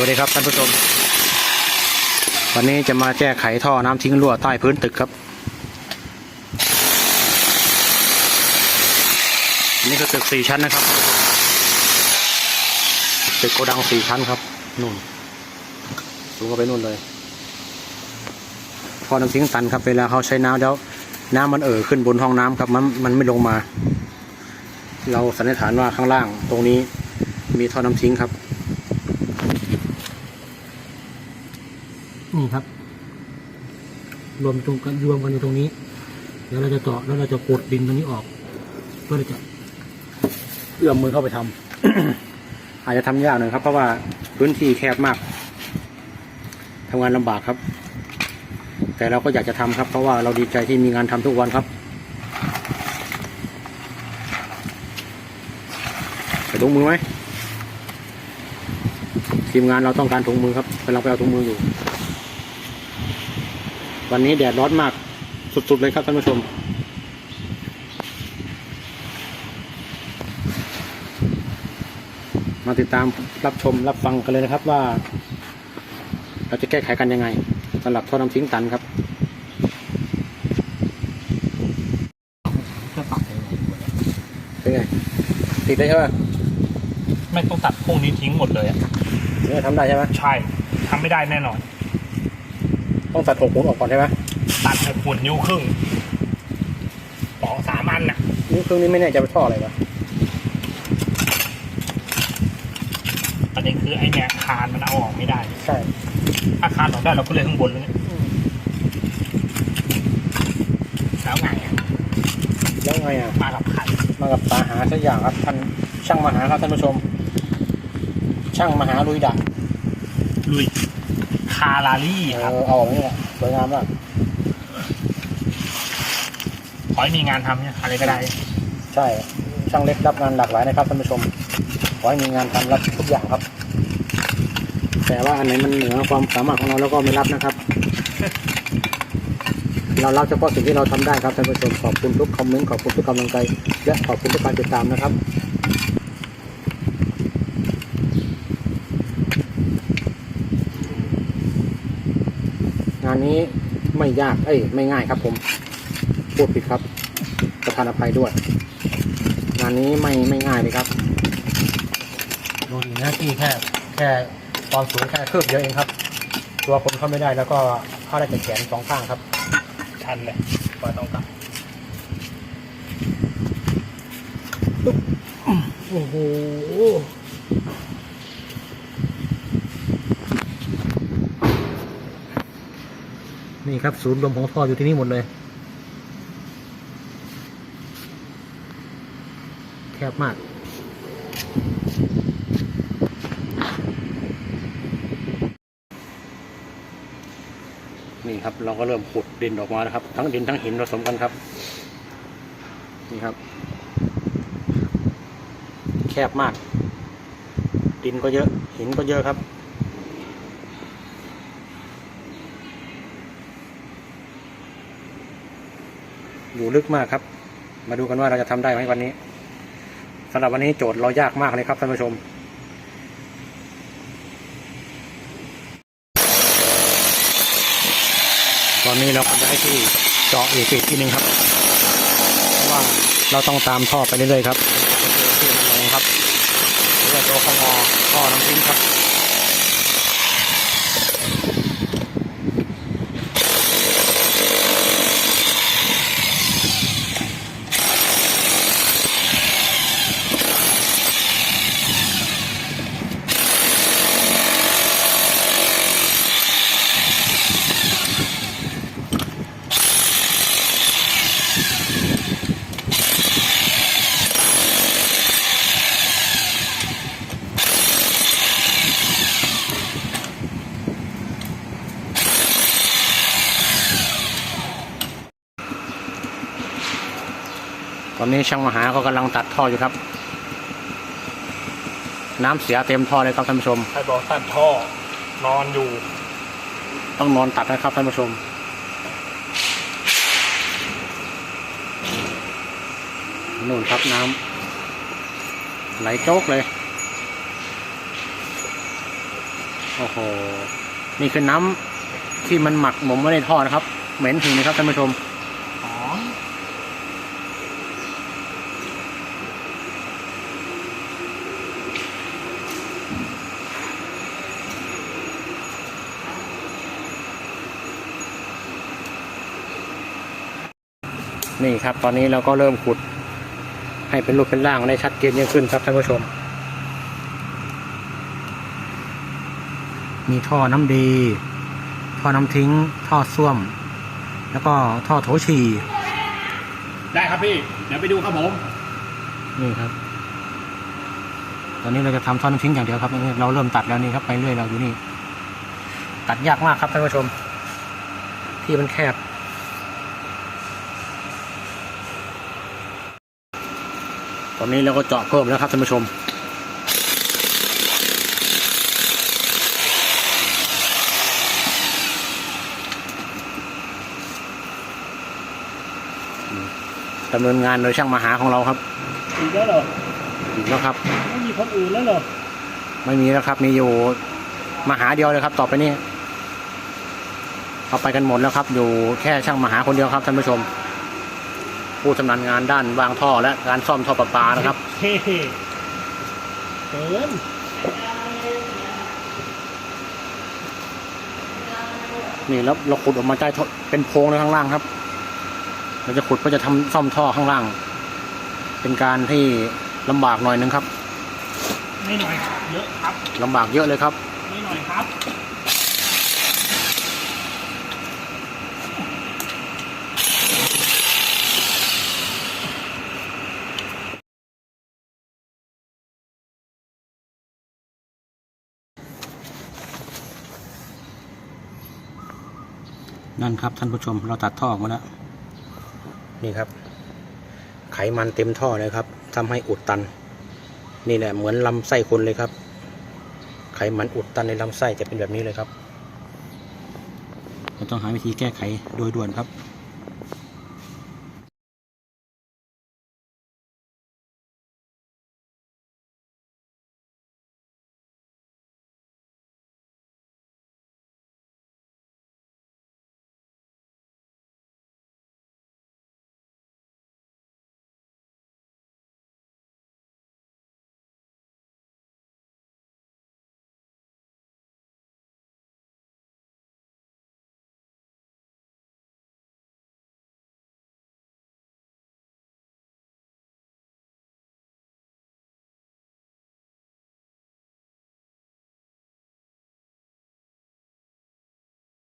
วัสดีครับท่านผู้ชม วันนี้จะมาแก้ไขท่อน้ำทิ้งรั่วใต้พื้นตึกครับ นี่ก็ตึกสี่ชั้นนะครับ ตึกโกดังสี่ชั้นครับนู่นสูงก็ไปนู่นเลยท่อน้ำทิ้งตันครับเวลาเขาใช้น้ำแล้วน้ำมันเอ่อขึ้นบนห้องน้ำครับมันมันไม่ลงมา เราสันนิษฐานว่าข้างล่างตรงนี้มีท่อน้ำทิ้งครับ นี่ครับ รวมตรงกันรวมกันอยู่ตรงนี้ เดี๋ยวเราจะเจาะแล้วเราจะกดดินตรงนี้ออก เพื่อจะเอื้อมมือเข้าไปทำอาจจะทำยากหน่อยครับ เพราะว่าพื้นที่แคบมากทำงานลำบากครับ แต่เราก็อยากจะทำครับ เพราะว่าเราดีใจที่มีงานทำทุกวันครับใส่ถุงมือไหมทีมงานเราต้องการถุงมือครับกำลังไปเอาถุงมืออยู่ วันนี้แดดร้อนมากสุดๆเลยครับท่านผู้ชม มาติดตามรับชมรับฟังกันเลยนะครับว่า เราจะแก้ไขกันยังไงสำหรับท่อน้ำทิ้งตันครับจะตัดยังไงเป็นไงติดได้ใช่ไหมไม่ต้องตัดพวกนี้ทิ้งหมดเลยอะเนี่ยทำได้ใช่ไหมใช่ทำไม่ได้แน่นอน ต้องตัดหกหุนออกก่อนใช่ไหมตัดหกหุ่นนิ้วครึ่งสองสามอันน่ะนี่เครื่องนี้ไม่แน่ใจว่าท่ออะไรวะประเด็นคือไอเนี่ยคานมันเอาออกไม่ได้ ใช่ถ้าคานออกได้เราก็เลยข้างบนเลยแล้วไงอะแล้วไงอะมากับไข่มากับตาหาสักอย่างครับท่านช่างมาหาครับท่านผู้ชม ช่างมาหาลุยดักลุยคาราลี่เอครับอเอาออกมานี่แหละสวยงามมากขอให้มีงานทำเนี่ยอะไรก็ได้ ใช่ ช่างเล็กรับงานหลากหลายนะครับท่านผู้ชม ขอให้มีงานทำรับทุกอย่างครับ แต่ว่าอันไหนมันเหนือความสามารถของเราแล้วก็ไม่รับนะครับ เรารับเฉพาะสิ่งที่เราทำได้ครับท่านผู้ชม ขอบคุณทุกคอมเมนต์ ขอบคุณทุกกำลังใจ และขอบคุณทุกการติดตามนะครับ นนี้ไม่ยากเอ้ยไม่ง่ายครับ ผมพูดผิดครับประทานอภัยด้วย งานนี้ไม่ไม่ง่ายเลยครับ ดูดีนะที่แค่แค่ความสูงแค่คืบเดียวเองครับ ตัวคนเข้าไม่ได้แล้วก็เข้าได้แต่แขนสองข้างครับ ชันเลยก็ต้องตัดโอ้โห นี่ครับศูนย์รวมของท่ออยู่ที่นี่หมดเลย แคบมากนี่ครับเราก็เริ่มขุดดินออกมาแล้วครับ ทั้งดินทั้งหินผสมกันครับ นี่ครับ แคบมาก ดินก็เยอะหินก็เยอะครับ อยู่ลึกมากครับ มาดูกันว่าเราจะทำได้ไหมวันนี้สำหรับวันนี้โจทย์เรายากมากเลยครับท่านผู้ชมตอนนี้เราก็ได้ที่เจาะอีกอีกทีหนึ่งครับเพราะว่าเราต้องตามท่อไปเรื่อยๆครับที่มันลงครับเรือตัวขงอท่อน้ำทิ้งครับ อนนี้ช่างมหาก็กำลังตัดท่ออยู่ครับ น้ำเสียเต็มท่อเลยครับท่านผู้ชม ใครบอกตัดท่อนอนอยู่ ต้องนอนตัดนะครับท่านผู้ชม นู่นครับน้ำไหลโจกเลย โอ้โห นี่คือน้ำที่มันหมักหมมไว้ในท่อนะครับ เหม็นถึงนะครับท่านผู้ชม นี่ครับ ตอนนี้เราก็เริ่มขุด ให้เป็นรูปเป็นร่างได้ชัดเจนยิ่งขึ้นครับท่านผู้ชม มีท่อน้ำดี ท่อน้ำทิ้ง ท่อส้วม แล้วก็ท่อโถฉี่ได้ครับพี่ เดี๋ยวไปดูครับผม นี่ครับ ตอนนี้เราจะทำท่อน้ำทิ้งอย่างเดียวครับนี่เราเริ่มตัดแล้วนี่ครับ ไปเรื่อยเราอยู่นี่ ตัดยากมากครับท่านผู้ชม ที่มันแคบ ตอนนี้เราก็เจาะเพิ่มแล้วครับท่านผู้ชมดำเนินงานโดยช่างมหาของเราครับอีกแล้วเหรออีกแล้วครับ ไม่มีคนอื่นแล้วเหรอไม่มีแล้วครับ มีอยู่มหาเดียวเลยครับ ต่อไปนี้เอาไปกันหมดแล้วครับ อยู่แค่ช่างมหาคนเดียวครับท่านผู้ชม ผู้ชำนาญงานด้านวางท่อและการซ่อมท่อประปานะครับเฮ้เกินนี่แล้วเราขุดออกมาใต้ท่อเป็นโพรงในข้างล่างครับ เราจะขุดเพื่อจะทำซ่อมท่อข้างล่าง เป็นการที่ลำบากหน่อยนึงครับไม่หน่อยเยอะครับลำบากเยอะเลยครับ ไม่หน่อยครับ นั่นครับท่านผู้ชมเราตัดท่อออกมาแล้วนี่ครับ ไขมันเต็มท่อเลยครับทำให้อุดตัน นี่แหละเหมือนลำไส้คนเลยครับ ไขมันอุดตันในลำไส้จะเป็นแบบนี้เลยครับเราต้องหาวิธีแก้ไขโดยด่วนครับ